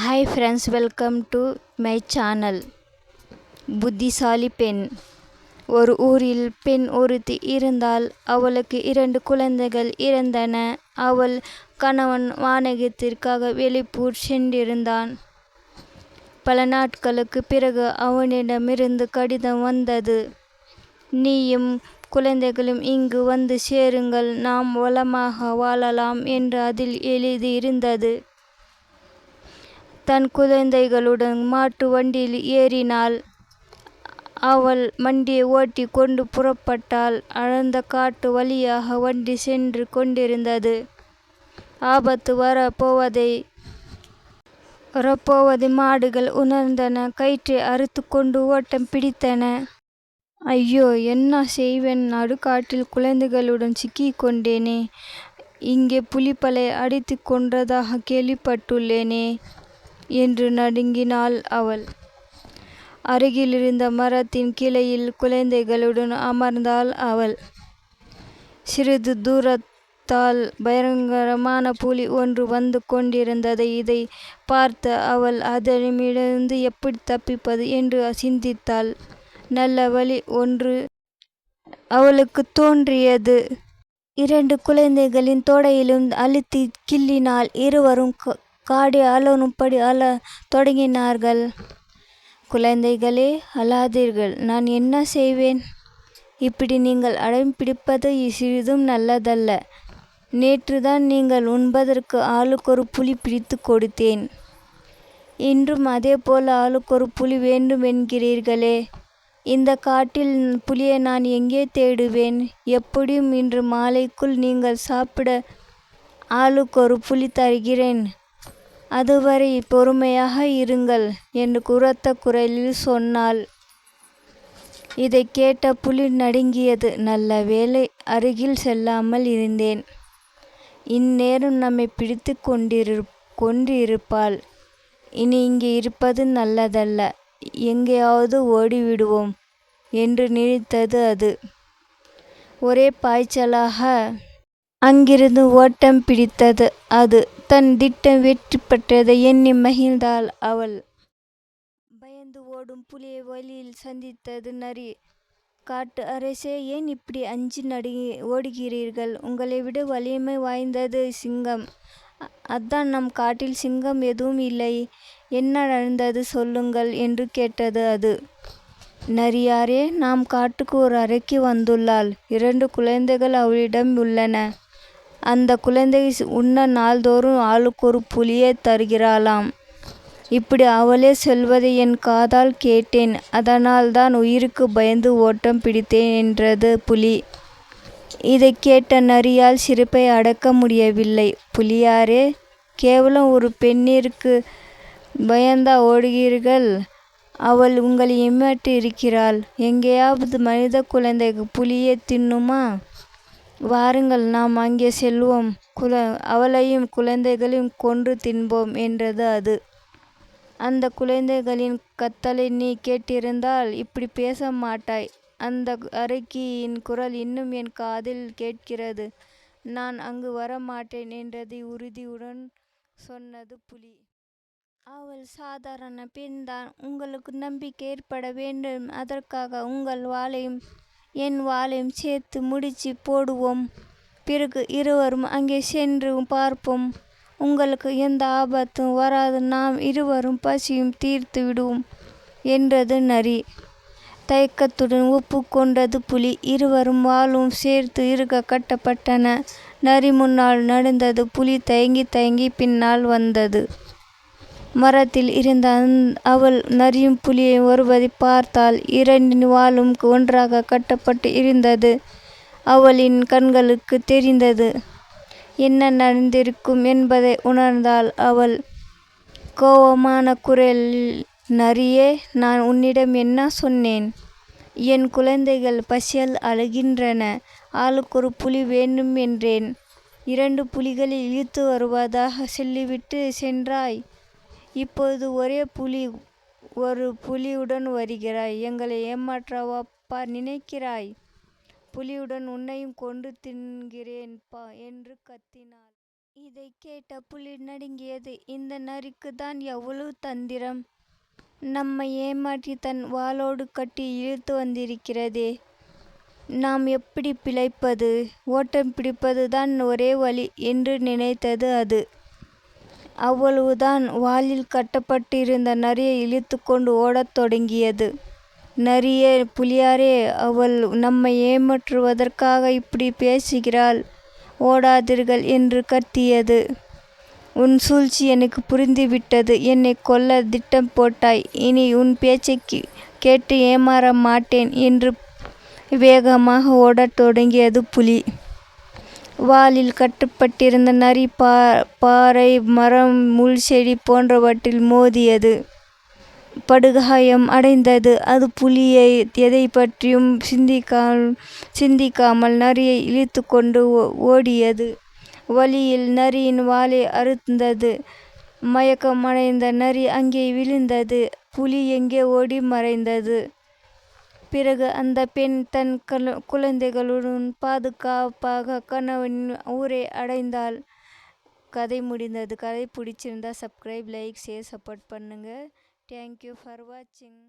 Hi friends welcome to my channel புத்திசாலி பெண். ஒரு ஊரில் பெண் ஒருத்தி இருந்தால் அவளுக்கு இரண்டு குழந்தைகள் இருந்தன. அவள் கணவன் வானகத்திற்காக வெளிப்பூர் சென்றிருந்தான். பல நாட்களுக்கு பிறகு அவனிடமிருந்து கடிதம் வந்தது. நீயும் குழந்தைகளும் இங்கு வந்து சேருங்கள் நாம் வளமாக வாழலாம் என்று அதில் எழுதியிருந்தது. தன் குழந்தைகளுடன் மாட்டு வண்டியில் ஏறினாள். அவள் வண்டியை ஓட்டி கொண்டு புறப்பட்டாள். அடர்ந்த காட்டு வழியாக வண்டி சென்று கொண்டிருந்தது. ஆபத்து வரப்போவதை வரப்போவதை மாடுகள் உணர்ந்தன. கயிற்றை அறுத்து கொண்டு ஓட்டம் பிடித்தன. ஐயோ என்ன செய்வேன்? நடுக்காட்டில் குழந்தைகளுடன் சிக்கிக் கொண்டேனே. இங்கே புலிப்பலை அடித்து கொன்றதாக கேள்விப்பட்டுள்ளேனே. என்று நடுங்கினாள் அவள். அருகிலிருந்த மரத்தின் கிளையில் குழந்தைகளுடன் அமர்ந்தாள் அவள். சிறிது தூரத்தால் பயங்கரமான புலி ஒன்று வந்து கொண்டிருந்ததை இதை பார்த்த அவள் அதனிடமிருந்து எப்படி தப்பிப்பது? என்று சிந்தித்தாள். நல்ல வழி ஒன்று அவளுக்கு தோன்றியது. இரண்டு குழந்தைகளின் தொடையிலும் அழுத்தி கிள்ளினால் இருவரும் காடி அலறும்படி அழ தொடங்கினார்கள். குழந்தைகளே அழாதீர்கள். நான் என்ன செய்வேன்? இப்படி நீங்கள் அடம் பிடிப்பது சிறிதும் நல்லதல்ல. நேற்றுதான் நீங்கள் உண்பதற்கு ஆளுக்கொரு புலி பிடித்து கொடுத்தேன். இன்றும் அதே போல் ஆளுக்கு ஆளுக்கொரு புலி வேண்டும் என்கிறீர்களே. இந்த காட்டில் புலியை நான் எங்கே தேடுவேன்? எப்படியும் இன்று மாலைக்குள் நீங்கள் சாப்பிட ஆளுக்கு ஒரு புலி தருகிறேன். அதுவரை பொறுமையாக இருங்கள் என்று குரத்த குரலில் சொன்னாள். இதைக் கேட்ட புலி நடுங்கியது. நல்ல வேலை அருகில் செல்லாமல் இருந்தேன். இந்நேரம் நம்மை பிடித்து கொண்டிரு கொண்டிருப்பாள் இனி இங்கே இருப்பது நல்லதல்ல. எங்கேயாவது ஓடிவிடுவோம் என்று நினைத்தது அது. ஒரே பாய்ச்சலாக அங்கிருந்து ஓட்டம் பிடித்தது அது. தன் திட்டம் வெற்றி பெற்றதை எண்ணி மகிழ்ந்தாள் அவள். பயந்து ஓடும் புலியை வழியில் சந்தித்தது நரி காட்டு அரசே ஏன் இப்படி அஞ்சு நடுங்கி ஓடுகிறீர்கள்? உங்களை விட வலிமை வாய்ந்தது சிங்கம். அதான் நம் காட்டில் சிங்கம் எதுவும் இல்லை. என்ன நடந்தது சொல்லுங்கள் என்று கேட்டது அது. நரியாரே நாம் காட்டுக்கு ஒரு அறைக்கு வந்துள்ளாள் இரண்டு குழந்தைகள் அவளிடம் உள்ளன. அந்த குழந்தை உண்ண நாள்தோறும் ஆளுக்கு ஒரு புலியை தருகிறாளாம். இப்படி அவளே சொல்வதை என் காதால் கேட்டேன். அதனால்தான் உயிருக்கு பயந்து ஓட்டம் பிடித்தேன் என்றது புலி. இதைக் கேட்ட நரியால் சிரிப்பை அடக்க முடியவில்லை. புலியாரே கேவலம் ஒரு பெண்ணிற்கு பயந்தா ஓடுகிறீர்கள்? அவள் உங்களை ஏமாற்றி இருக்கிறாள் எங்கேயாவது மனித குழந்தைக்கு புலியை தின்னுமா? வாருங்கள் நாம் அங்கே செல்வோம். குல அவளையும் குழந்தைகளையும் கொன்று தின்போம் என்றது அது. அந்த குழந்தைகளின் கத்தலை நீ கேட்டிருந்தால் இப்படி பேச மாட்டாய் அந்த அறைக்கியின் குரல் இன்னும் என் காதில் கேட்கிறது. நான் அங்கு வரமாட்டேன் என்றதை உறுதியுடன் சொன்னது புலி. அவள் சாதாரண பெண்தான் உங்களுக்கு நம்பிக்கை ஏற்பட வேண்டும். அதற்காக உங்கள் வாளையும் என் வாளையும் சேர்த்து முடிச்சு போடுவோம். பிறகு இருவரும் அங்கே சென்று பார்ப்போம். உங்களுக்கு எந்த ஆபத்தும் வராது. நாம் இருவரும் பசியும் தீர்த்து விடுவோம் என்றது நரி. தயக்கத்துடன் ஒப்புக்கொண்டது புலி. இருவரும் வாளும் சேர்த்து இருக்க கட்டப்பட்டன. நரி முன்னால் நடந்தது புலி தயங்கி தயங்கி பின்னால் வந்தது. மரத்தில் இருந்த அவள் நரியும் புலியும் வருவதை பார்த்தாள் இரண்டின் வாளும் ஒன்றாக கட்டப்பட்டு இருந்தது. அவளின் கண்களுக்கு தெரிந்தது. என்ன நடந்திருக்கும் என்பதை உணர்ந்தாள் அவள். கோபமான குரலில் நரியே நான் உன்னிடம் என்ன சொன்னேன்? என் குழந்தைகள் பசியால் அழுகின்றன. ஆளுக்கொரு புலி வேண்டும் என்றேன் இரண்டு புலிகளை இழுத்து வருவதாக சொல்லிவிட்டு சென்றாய். இப்போது ஒரே புலி ஒரு புலியுடன் வருகிறாய் எங்களை ஏமாற்றவாப்பா நினைக்கிறாய் புலியுடன் உன்னையும் கொன்று தின்கிறேன் பா என்று கத்தினாள் இதை கேட்ட புலி நடுங்கியது. இந்த நரிக்கு தான் எவ்வளவு தந்திரம்! நம்மை ஏமாற்றி தன் வாளோடு கட்டி இழுத்து வந்திருக்கிறதே. நாம் எப்படி பிழைப்பது? ஓட்டம் பிடிப்பது தான் ஒரே வழி என்று நினைத்தது அது. அவ்வளவுதான் வாலில் கட்டப்பட்டிருந்த நரியை இழுத்துக்கொண்டு ஓடத் தொடங்கியது. நரியே புலியாரே அவள் நம்மை ஏமாற்றுவதற்காக இப்படி பேசுகிறாள். ஓடாதீர்கள் என்று கத்தியது. உன் சூழ்ச்சி எனக்கு புரிந்துவிட்டது. என்னை கொல்ல திட்டம் போட்டாய். இனி உன் பேச்சை கேட்டு ஏமாற மாட்டேன் என்று வேகமாக ஓடத் தொடங்கியது புலி. வாலில் கட்டப்பட்டிருந்த நரி பா பாறை மரம் முள் செடி போன்றவற்றில் மோதியது. படுகாயம் அடைந்தது. அது புலியை எதை பற்றியும் சிந்திக்காமல் நரியை இழுத்துக்கொண்டு ஓடியது. வழியில் நரியின் வாலை அறுத்தது. மயக்கமடைந்த நரி அங்கே விழுந்தது. புலி எங்கே ஓடி மறைந்தது. பிறகு அந்த பெண் தன் குழந்தைகளுடன் பாதுகாப்பாக கணவனின் ஊரை அடைந்தாள். கதை முடிந்தது. கதை பிடிச்சிருந்தா சப்ஸ்கிரைப் லைக் ஷேர் சப்போர்ட் பண்ணுங்கள் தேங்க்யூ ஃபார் வாட்சிங்